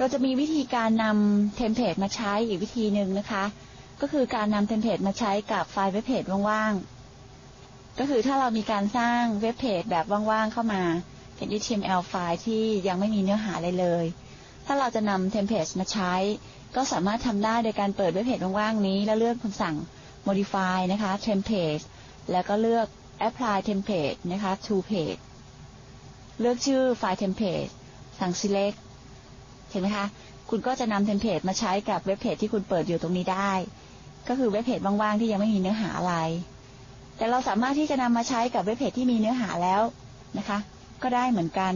เราจะมีวิธีการนำเทมเพลตมาใช้อีกวิธีหนึ่งนะคะ ก็คือการนำเทมเพลตมาใช้กับไฟล์เว็บเพจว่างๆ ก็คือถ้าเรามีการสร้างเว็บเพจแบบว่างๆ เข้ามาเป็น HTML ไฟล์ที่ยังไม่มีเนื้อหาอะไรเลย ถ้าเราจะนำเทมเพลตมาใช้ ก็สามารถทำได้โดยการเปิดเว็บเพจว่างๆ นี้ แล้วเลือกคำสั่ง modify นะคะ template แล้วก็เลือก apply template นะคะ to page เลือกชื่อไฟล์ template สั่ง select เห็นไหมคะคุณก็จะนำเทมเพลตมาใช้กับเว็บเพจที่คุณเปิดอยู่ตรงนี้ได้ ก็คือเว็บเพจว่างๆที่ยังไม่มีเนื้อหาอะไร แต่เราสามารถที่จะนำมาใช้กับเว็บเพจที่มีเนื้อหาแล้วนะคะ ก็ได้เหมือนกัน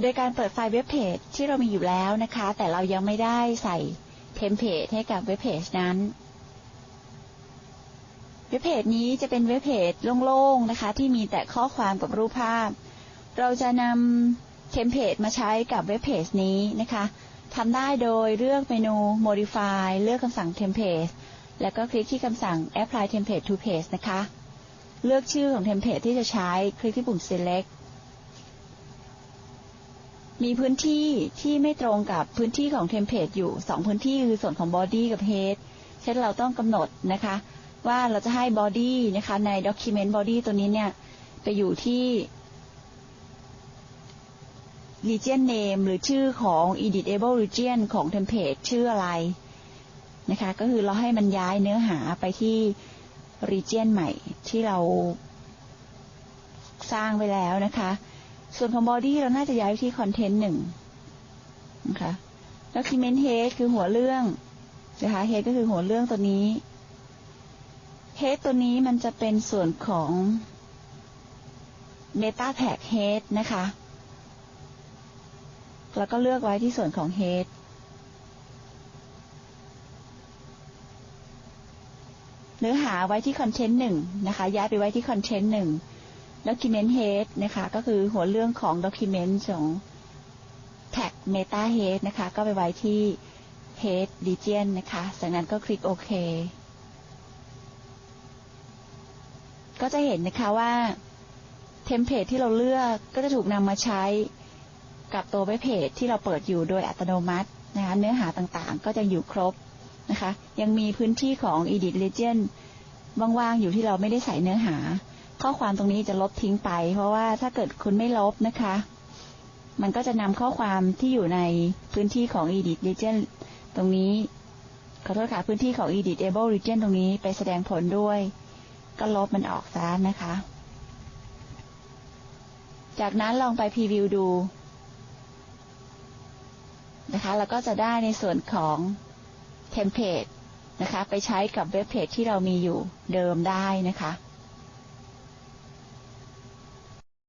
โดยการเปิดไฟล์เว็บเพจที่เรามีอยู่แล้วนะคะ แต่เรายังไม่ได้ใส่เทมเพลตให้กับเว็บเพจนั้น เว็บเพจนี้จะเป็นเว็บเพจโล่งๆนะคะ ที่มีแต่ข้อความกับรูปภาพ เราจะนำ เทมเพลตมาใช้กับเว็บเพจนี้นะคะทำได้โดยเลือกเมนู modify เลือกคำสั่ง template แล้วก็คลิกที่คำสั่ง apply template to page นะคะ เลือกชื่อของเทมเพลตที่จะใช้ คลิกที่ปุ่ม select มีพื้นที่ที่ไม่ตรงกับพื้นที่ของเทมเพลตอยู่สองพื้นที่คือส่วนของ body กับ head เช่นเราต้องกำหนดนะคะ ว่าเราจะให้ body นะคะใน document body ตัวนี้เนี่ย ไปอยู่ที่ region name หรือชื่อของ editable region ของ template ชื่ออะไรนะคะ ก็คือเราให้มันย้ายเนื้อหาไปที่ region ใหม่ที่เราสร้างไว้แล้วนะคะ ส่วนของ body เราน่าจะย้ายไปที่ content หนึ่งนะคะ document head คือหัวเรื่องนะคะ head ก็คือหัวเรื่องตัวนี้ head ตัวนี้มันจะเป็นส่วนของ meta tag head นะคะ แล้วก็เลือกไว้ที่ส่วนของ head เนื้อหาไว้ที่ content หนึ่งนะคะ ย้ายไปไว้ที่ content หนึ่ง document head นะคะ ก็คือหัวเรื่องของ document ของ tag meta head นะคะ ก็ไปไว้ที่ head region นะคะ จากนั้นก็คลิกโอเคก็จะเห็นนะคะว่าเทมเพลตที่เราเลือกก็จะถูกนำมาใช้ กับตัวเว็บเพจที่เราเปิดอยู่โดยอัตโนมัตินะคะเนื้อหาต่างๆ ก็จะอยู่ครบนะคะ ยังมีพื้นที่ของ edit region ว่างๆอยู่ที่เราไม่ได้ใส่เนื้อหา ข้อความตรงนี้จะลบทิ้งไป เพราะว่าถ้าเกิดคุณไม่ลบนะคะ มันก็จะนำข้อความที่อยู่ในพื้นที่ของ edit region ตรงนี้ขอโทษค่ะพื้นที่ของ editable region ตรงนี้ไปแสดงผลด้วย ก็ลบมันออกซะนะคะ จากนั้นลองไปพรีวิวดู นะคะแล้วก็จะได้ในส่วนของเทมเพลตนะคะไปใช้กับเว็บเพจที่เรามีอยู่เดิมได้นะคะ